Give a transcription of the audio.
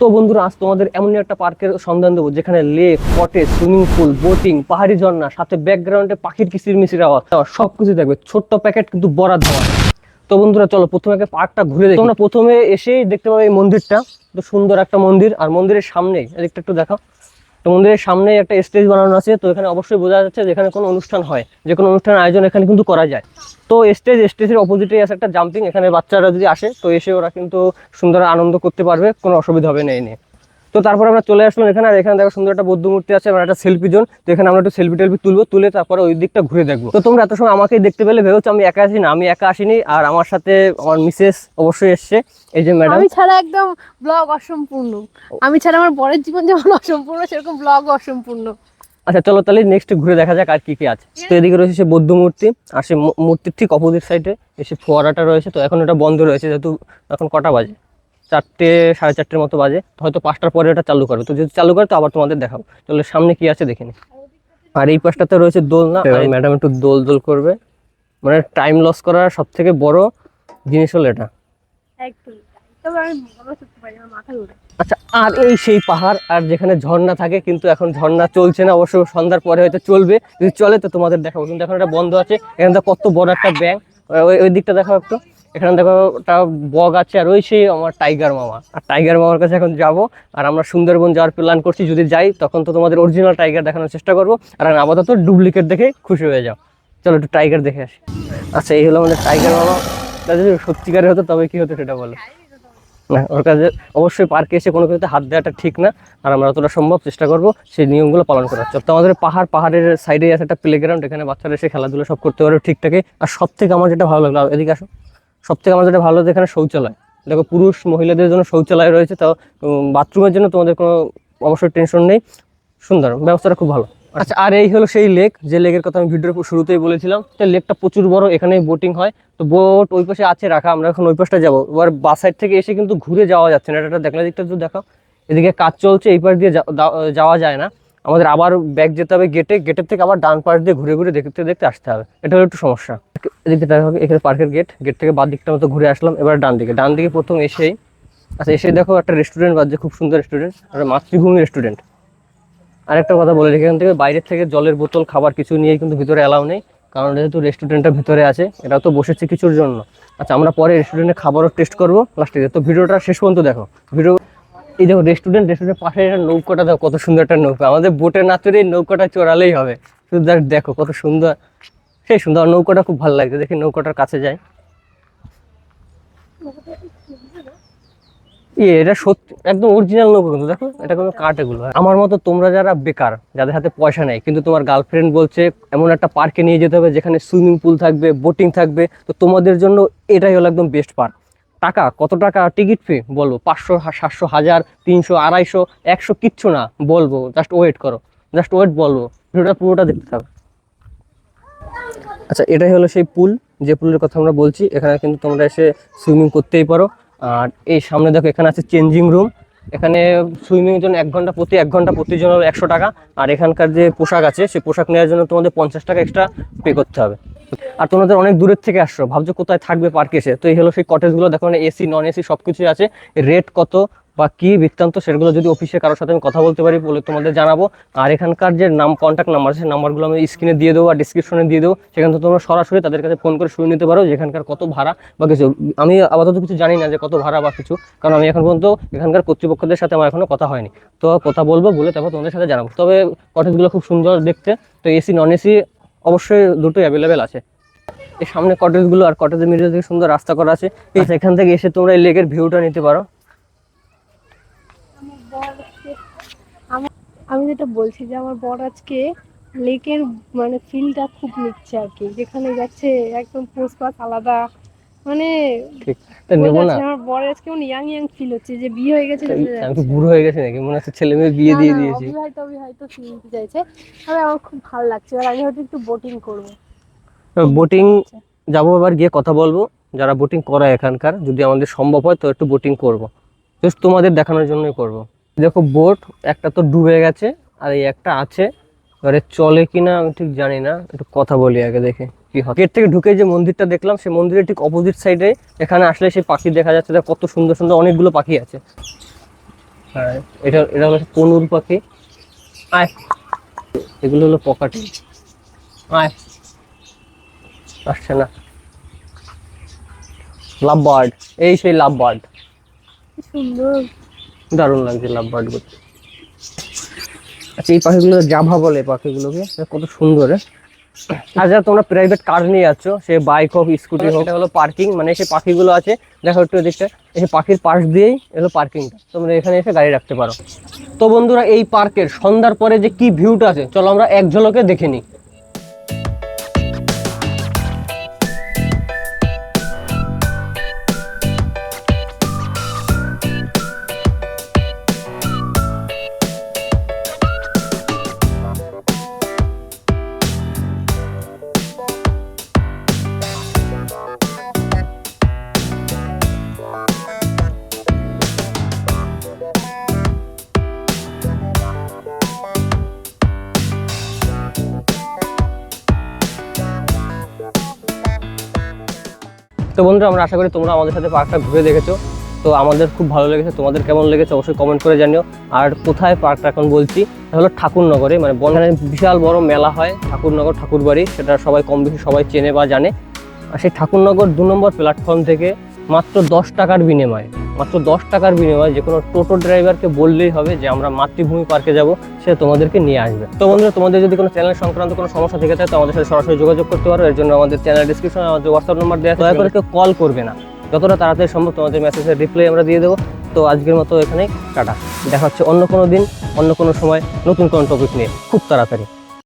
তো বন্ধুরা, আজ তোমাদের এমনই একটা পার্কের সন্ধান দেবো, যেখানে lake cottage swimming pool boating পাহাড়ি ঝর্ণা, সাথে ব্যাকগ্রাউন্ডে পাখির কিচির মিচির আওয়াজ সব কিছু দেখবে। ছোট্ট প্যাকেট কিন্তু বরাদ দেওয়া তো বন্ধুরা, চলো প্রথমে আগে পার্কটা ঘুরে দেখি। তোমরা প্রথমে এসেই দেখতে পাবে এই মন্দিরটা। তো সুন্দর একটা মন্দির, আর মন্দিরের সামনে, এদিকটা একটু দেখাও। তো মন্দিরের সামনে একটা স্টেজ বানানো আছে, তো এখানে অবশ্যই বোঝা যাচ্ছে যে এখানে কোনো অনুষ্ঠান হয়, যে কোনো অনুষ্ঠানের আয়োজন এখানে কিন্তু করা যায়। তো স্টেজ স্টেজের অপোজিটে আছে একটা জাম্পিং এখানে বাচ্চারা যদি আসে, তো এসে ওরা কিন্তু সুন্দর আনন্দ করতে পারবে, কোনো অসুবিধা হবে না এনে নিয়ে। তো তারপর আমরা চলে আসলাম এখানে আর এখানে দেখো সুন্দর একটা বৌদ্ধ মূর্তি আছে আর একটা সেলফি জোন তো এখানে আমরা একটু সেলফি টেলফি তুলবো তুলে তারপরে ওই দিকটা ঘুরে দেখব। তো তোমরা এত সময় আমাকেই দেখতে পেলে ভেবেছো আমি একা আসি না আমি একা আসিনি আর আমার সাথে আমার মিসেস অবশ্যই এসছে এই যে ম্যাডাম আমি ছাড়া একদম ব্লগ অসম্পূর্ণ। আমি ছাড়া আমার বরের জীবন যেমন অসম্পূর্ণ সেরকম ব্লগ অসম্পূর্ণ। আচ্ছা চলো তাহলে নেক্সট ঘুরে দেখা যাক আর কি কি আছে। তো এদিকে রয়েছে সে বৌদ্ধ মূর্তি আর সে মূর্তির ঠিক অপোজিট সাইডে এসে ফোয়ারাটা রয়েছে তো এখন এটা বন্ধ রয়েছে যেহেতু এখন কটা বাজে। চারটে সাড়ে চারটের মতো বাজে। হয়তো পাঁচটার পরে এটা চালু করবে। তো যদি চালু করে তো আবার তোমাদের দেখাবো। তাহলে সামনে কি আছে দেখে নি। আর এই পাশটাতে রয়েছে দোলনা। আর ম্যাডাম একটু দোল দোল করবে। মানে টাইম লস করার সব থেকে বড় জিনিস হলো এটা। আচ্ছা আর এই সেই পাহাড় আর যেখানে ঝর্ণা থাকে কিন্তু এখন ঝর্ণা চলছে না অবশ্য সন্ধ্যার পরে হয়তো চলবে। যদি চলে তো তোমাদের দেখাবো। কিন্তু এখন এটা বন্ধ আছে। এখানে দেখো কত বড় একটা ব্যাংক ওই ওই দিকটা দেখো একটু। এখানে দেখো একটা বগ আছে, আর সেই আমার টাইগার মামা। আর টাইগার মামার কাছে এখন যাব, আর আমরা সুন্দরবন যাওয়ার প্ল্যান করছি। যদি যাই, তখন তো তোমাদের অরিজিনাল টাইগার দেখানোর চেষ্টা করব। আর আমি আপাতত ডুপ্লিকেট দেখে খুশি হয়ে যাও চলো একটু টাইগার দেখে আসি। আচ্ছা এই হলো আমাদের টাইগার মামা। তা যদি সত্যিকারের হতো, তবে কি হতো সেটা বলো। না, ওর কাছে অবশ্যই পার্কে এসে কোনো কিছুতে হাত দেওয়াটা ঠিক না। আর আমরা যতটা সম্ভব চেষ্টা করব সেই নিয়মগুলো পালন করার। তো আমাদের পাহাড়, পাহাড়ের সাইডে আছে একটা প্লেগ্রাউন্ড এখানে বাচ্চারা এসে খেলাধুলা সব করতে পারবে ঠিকঠাকই। আর সব থেকে আমার যেটা ভালো লাগল, এদিকে আসো। সব থেকে আমার যেটা ভালো এখানে শৌচালয়। দেখো পুরুষ মহিলাদের জন্য শৌচালয় রয়েছে তাও বাথরুমের জন্য তোমাদের কোনো অবশ্যই টেনশন নেই। সুন্দর, ব্যবস্থাটা খুব ভালো। আচ্ছা আর এই হলো সেই লেক যে লেকের কথা আমি ভিডিওর শুরুতেই বলেছিলাম, তো লেকটা প্রচুর বড়, এখানেই বোটিং হয়। তো বোট ওই পাশে আছে, রাখা, আমরা এখন ওই পাশটা যাব। এবার বাস সাইড থেকে এসে কিন্তু ঘুরে যাওয়া যাচ্ছে না, এটা দেখলে দিকটা একটু দেখাও এদিকে কাজ চলছে, এই পাশ দিয়ে যাওয়া যায় না। আমাদের আবার ব্যাগ যেতে হবে গেটে গেটের থেকে আবার ডান পাশ দিয়ে ঘুরে ঘুরে দেখতে দেখতে আসতে হবে। এটা হলো একটু সমস্যা। এদিকে এখানে পার্কের গেট গেট থেকে বাদ দিকটা মতো ঘুরে আসলাম, এবার ডান দিকে। ডান দিকে প্রথম এসেই আচ্ছা এসে দেখো একটা রেস্টুরেন্ট বাজছে খুব সুন্দর রেস্টুরেন্ট একটা মাতৃভূমি রেস্টুরেন্ট আরেকটা কথা বলে এখান থেকে বাইরের থেকে জলের বোতল, খাবার কিছু নিয়ে কিন্তু ভিতরে অ্যালাউ নেই, কারণ যেহেতু রেস্টুরেন্টটা ভিতরে আছে এটা তো বসেছে কিছুর জন্য। আচ্ছা আমরা পরে রেস্টুরেন্টে খাবারও টেস্ট করব লাস্টে তো ভিডিওটা শেষ পর্যন্ত দেখো। ভিডিও এই দেখো রেস্টুরেন্ট রেস্টুরেন্টের পাশে একটা নৌকাটা, দেখো কত সুন্দর একটা নৌকা। আমাদের বোটে না চড়ে নৌকাটা চড়ালেই হবে। শুধু দেখ- কত সুন্দর। সেই সুন্দর নৌকাটা খুব ভালো লাগছে। দেখি নৌকাটার কাছে যাই। ইয়ে এটা সত্যি একদম অরিজিনাল নৌকা কিন্তু, দেখো। এটা কোনো কাঠ এগুলো। আমার মতো তোমরা যারা বেকার, যাদের হাতে পয়সা নেই, কিন্তু তোমার গার্লফ্রেন্ড বলছে, এমন একটা পার্কে নিয়ে যেতে হবে যেখানে সুইমিং পুল থাকবে বোটিং থাকবে, তো তোমাদের জন্য এটাই হলো একদম বেস্ট পার্ক টাকা? কত টাকা টিকিট ফি বলব, পাঁচশো, সাতশো, হাজার, তিনশো, আড়াইশো, একশো, কিচ্ছু না, বলব জাস্ট ওয়েট করো জাস্ট ওয়েট বলব, ভিডিওটা পুরোটা দেখতে থাকো। আচ্ছা এটাই হলো সেই পুল, যে পুলের কথা আমরা বলছি, এখানে কিন্তু তোমরা এসে সুইমিং করতেই পারো, আর এই সামনে দেখো, এখানে আছে চেঞ্জিং রুম এখানে সুইমিং জন্য এক ঘণ্টা প্রতি, এক ঘণ্টা প্রতিজন জন একশো টাকা। আর এখানকার যে পোশাক আছে, সেই পোশাক নেওয়ার জন্য তোমাদের পঞ্চাশ টাকা এক্সট্রা পে করতে হবে। আর তোমাদের অনেক দূরের থেকে আসছো, ভাবছ কোথায় থাকবে পার্কে এসে? তো এই হলো সেই কটেজগুলো দেখো এসি নন এসি সব কিছুই আছে রেট কত? বা কি বৃত্তান্ত সেগুলো যদি অফিসে কারোর সাথে আমি কথা বলতে পারি বলে তোমাদের জানাব। আর এখানকার যে নাম কন্ট্যাক্ট নাম্বার সেই নাম্বারগুলো আমি স্ক্রিনে দিয়ে দেবো আর ডিসক্রিপশনে দিয়ে দেবো। সেখান থেকে তোমরা সরাসরি তাদের কাছে ফোন করে শুনে নিতে পারো যে এখানকার কত ভাড়া বা কিছু। আমি আপাতত কিছু জানি না যে কত ভাড়া বা কিছু, কারণ আমি এখন পর্যন্ত এখানকার কর্তৃপক্ষদের সাথে আমার এখনও কথা হয়নি। তো কথা বলব বলে তারপর তোমাদের সাথে জানাব। তবে কটেজগুলো খুব সুন্দর দেখতে। তো এসি নন এসি অবশ্যই দুটোই অ্যাভেলেবেল আছে। এই সামনে কটেজগুলো আর কটেজের মিডিল থেকে সুন্দর রাস্তা করা আছে। এখান থেকে এসে তোমরা এই লেকের ভিউটা নিতে পারো। আমি যেটা বলছি যে আমার বর আজকে লেকের মানে ফিলটা খুব নিচ্ছে আর কি যেখানে যাচ্ছে একদম পোস্ট আলাদা মানে তা আমার বরের আজকে ইয়াং ইয়াং ফিল হচ্ছে যে বিয়ে হয়ে গেছে আমি। কি বুড়ো হয়ে গেছি নাকি মনে হচ্ছে ছেলে মেয়ে বিয়ে দিয়ে দিয়েছি। অবিবাহিত অবিবাহিত ফিল নিতে চাইছে। তবে আমার খুব ভালো লাগছে আর আমি হয়তো একটু বোটিং করব। বোটিং যাব এবার গিয়ে কথা বলব যারা বোটিং করায় এখানকার যদি আমাদের সম্ভব হয় তো একটু বোটিং করব। জাস্ট তোমাদের দেখানোর জন্যই করব। দেখো বোট একটা তো ডুবে গেছে, আর এই একটা আছে। এবারে চলে কিনা আমি ঠিক জানি না, একটু কথা বলি আগে দেখে কি হয়। গেট থেকে ঢুকে যে মন্দিরটা দেখলাম, সেই মন্দিরের ঠিক অপোজিট সাইডে এখানে আসলে সেই পাখি দেখা যাচ্ছে, দেখ কত সুন্দর সুন্দর অনেকগুলো পাখি আছে। হ্যাঁ এটা এটা হলো কনুর পাখি। আয়, এগুলো হলো পকাটি। আয়, আসছে না। লাভ বার্ড এই সেই লাভ বার্ড সুন্দর। দারুণ লাগছে লাভ বার্ডগুলো। আচ্ছা এই পাখিগুলো জাভা বলে পাখিগুলোকে কত সুন্দর যারা তোমরা প্রাইভেট কার নিয়ে যাচ্ছ, সে বাইক হোক স্কুটি হোক হলো পার্কিং মানে সে পাখিগুলো আছে, দেখো একটু এদিকটা, এই পাখির পাশ দিয়েই এলো পার্কিংটা তোমরা এখানে এসে গাড়ি রাখতে পারো। তো বন্ধুরা, এই পার্কের সন্ধ্যার পরে যে কি ভিউটা আছে, চলো আমরা এক ঝলকে দেখে নিই। তো বন্ধুরা, আমরা আশা করি তোমরা আমাদের সাথে পার্কটা ঘুরে দেখেছ। তো আমাদের খুব ভালো লেগেছে, তোমাদের কেমন লেগেছে অবশ্যই কমেন্ট করে জানিও। আর কোথায় পার্কটা এখন বলছি হলো ঠাকুরনগরে মানে বনগানে বিশাল বড় মেলা হয়, ঠাকুরনগর ঠাকুরবাড়ি, সেটা সবাই কম বেশি সবাই চেনে বা জানে। আর সেই ঠাকুরনগর দু নম্বর প্ল্যাটফর্ম থেকে মাত্র দশ টাকার বিনিময়ে, মাত্র দশ টাকার বিনিময়ে যে কোনো টোটো ড্রাইভারকে বললেই হবে যে আমরা মাতৃভূমি পার্কে যাব, সে তোমাদেরকে নিয়ে আসবে। তো বন্ধুরা, তোমাদের যদি কোনো চ্যানেল সংক্রান্ত কোনো সমস্যা থেকে থাকে তো আমাদের সাথে সরাসরি যোগাযোগ করতে পারো। এর জন্য আমাদের চ্যানেল ডিসক্রিপশনে আমাদের হোয়াটসঅ্যাপ নাম্বার দেওয়া দয়া করে কেউ কল করবে না। যতটা তাড়াতাড়ি সম্ভব তোমাদের মেসেজের রিপ্লাই আমরা দিয়ে দেবো। তো আজকের মতো এখানেই, টাটা। দেখা হচ্ছে অন্য কোনো দিন, অন্য কোনো সময়, নতুন কোনো টপিক নিয়ে। খুব তাড়াতাড়ি।